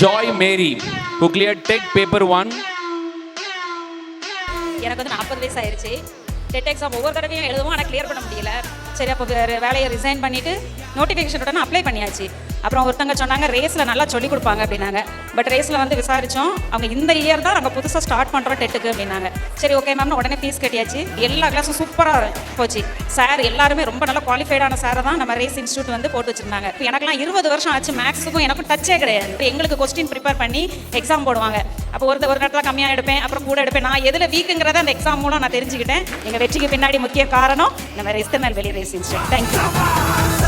Joy Mary who cleared Tech Paper 1. எனக்கு வந்து நாற்பது வயசு ஆயிருச்சு. டெட் எக்ஸாம் ஒவ்வொரு தடவையும் எழுதுவோம் ஆனால் கிளியர் பண்ண முடியல. சரி அப்போ வேலையை ரிசைன் பண்ணிவிட்டு நோட்டிஃபிகேஷன் உடனே அப்ளை பண்ணியாச்சு. அப்புறம் ஒருத்தங்க சொன்னாங்க ரேஸில் நல்லா சொல்லிக் கொடுப்பாங்க அப்படின்னாங்க. பட் ரேஸில் வந்து விசாரித்தோம் அவங்க இந்த இயர் தான் நாங்கள் புதுசாக ஸ்டார்ட் பண்ணுறோம் டெட்டுக்கு அப்படின்னாங்க. சரி ஓகே மேம்னு உடனே ஃபீஸ் கட்டியாச்சு. எல்லா கிளாஸும் சூப்பராக போச்சு. சார் எல்லாருமே ரொம்ப நல்லா குவாலிஃபைடான சாரை தான் நம்ம ரேஸ் இன்ஸ்டியூட் வந்து போட்டு வச்சிருந்தாங்க. இப்போ எனக்குலாம் இருபது வருஷம் ஆச்சு மேக்ஸுக்கும் எனக்கும் டச்சே கிடையாது. எங்களுக்கு கொஸ்டின் ப்ரிப்பேர் பண்ணி எக்ஸாம் போடுவாங்க. அப்போ ஒரு ஒரு நேரத்தில் கம்மியாக எடுப்பேன் அப்புறம் கூட எடுப்பேன். நான் எதில் வீக்குங்கிறத அந்த எக்ஸாம் மூலம் நான் தெரிஞ்சுக்கிட்டேன். எங்கள் வெற்றிக்கு பின்னாடி முக்கிய காரணம் நம்ம race Tirunelveli race institute thank you